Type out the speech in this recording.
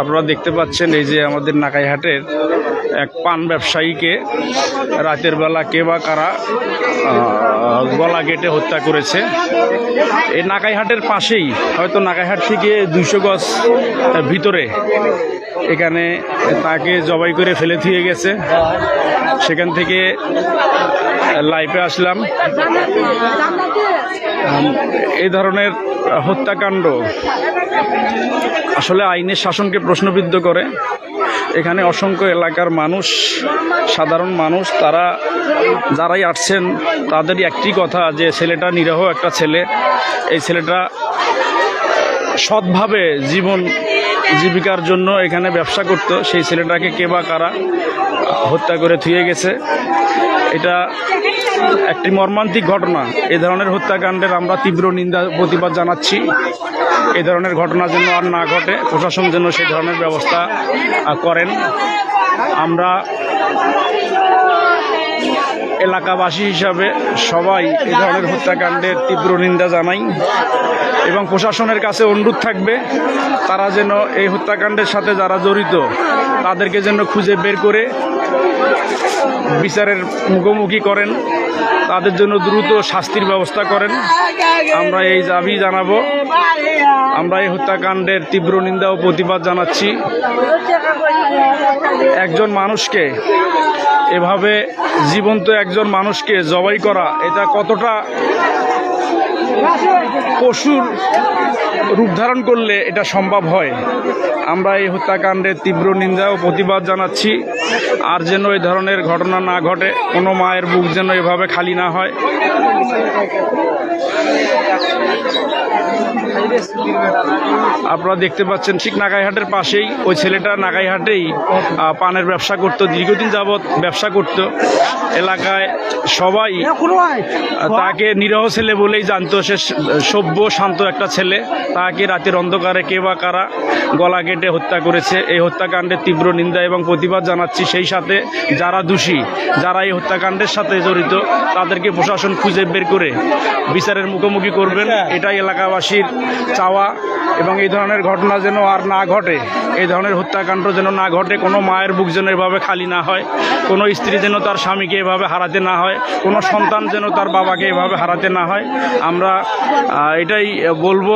আপনারা দেখতে পাচ্ছেন এই যে আমাদের নাকাইহাটের এক পান ব্যবসায়ীকে রাতের বেলা কে বা কারা গলা কেটে হত্যা করেছে। এই নাকাইহাটের পাশেই, হয়তো নাকাইহাট থেকে দুইশো গজ ভিতরে, এখানে তাকে জবাই করে ফেলে থুয়ে গেছে। সেখান থেকে লাইফে আসলাম। এই ধরনের হত্যাকাণ্ড আসলে আইনের শাসনকে প্রশ্নবিদ্ধ করে। এখানে অসংখ্য এলাকার মানুষ, সাধারণ মানুষ, তারা যারাই আসছেন, তাদেরই একটি কথা যে ছেলেটা নিরহ একটা ছেলে। এই ছেলেটা সৎভাবে জীবন, জীবিকার জন্য এখানে ব্যবসা করতো। সেই ছেলেটাকে কে বা কারা হত্যা করে থুয়ে গেছে। এটা একটি মর্মান্তিক ঘটনা। এ ধরনের হত্যাকাণ্ডের আমরা তীব্র নিন্দা, প্রতিবাদ জানাচ্ছি। এ ধরনের ঘটনা যেন আর না ঘটে, প্রশাসন যেন সেই ধরনের ব্যবস্থা করেন। আমরা এলাকাবাসী হিসাবে সবাই এ ধরনের হত্যাকাণ্ডের তীব্র নিন্দা জানাই এবং প্রশাসনের কাছে অনুরোধ থাকবে, তারা যেন এই হত্যাকাণ্ডের সাথে যারা জড়িত, তাদেরকে যেন খুঁজে বের করে বিচারের মুখোমুখি করেন। তাদের জন্য দ্রুত শাস্তির ব্যবস্থা করেন। আমরা এই দাবি জানাব। আমরা এই হত্যাকাণ্ডের তীব্র নিন্দা ও প্রতিবাদ জানাচ্ছি। একজন মানুষকে এভাবে জীবন্ত একজন মানুষকে জবাই করা, এটা কতটা পশুর রূপ ধারণ করলে এটা সম্ভব হয়। আমরা এই হত্যাকাণ্ডের তীব্র নিন্দা ও প্রতিবাদ জানাচ্ছি। আর যেন এই ধরনের ঘটনা না ঘটে, কোনো মায়ের বুক যেন এভাবে খালি না হয়। আপনারা দেখতে পাচ্ছেন ঠিক নাগাইহাটের পাশেই ওই ছেলেটা নাগাইহাটেই পানের ব্যবসা করতো দীর্ঘদিন যাবৎ ব্যবসা করত। এলাকায় সবাই তাকে নিরহ ছেলে বলেই জানতো সে সভ্য শান্ত একটা ছেলে। তাকে রাতের অন্ধকারে কে বা কারা গলা কেটে হত্যা করেছে। এই হত্যাকাণ্ডের তীব্র নিন্দা এবং প্রতিবাদ জানাচ্ছি। সেই সাথে যারা দোষী যারা এই হত্যাকাণ্ডের সাথে জড়িত তাদেরকে প্রশাসন খুঁজে বের করে বিচারের মুখোমুখি করবেন। এটাই এলাকাবাসীর চাওয়া এবং এই ধরনের ঘটনা যেন আর না ঘটে, এই ধরনের হত্যাকাণ্ড যেন না ঘটে, কোনো মায়ের বুক যেন এভাবে খালি না হয়, কোনো স্ত্রী যেন তার স্বামীকে এভাবে হারাতে না হয়, কোনো সন্তান যেন তার বাবাকে এভাবে হারাতে না হয়। আমরা এটাই বলব।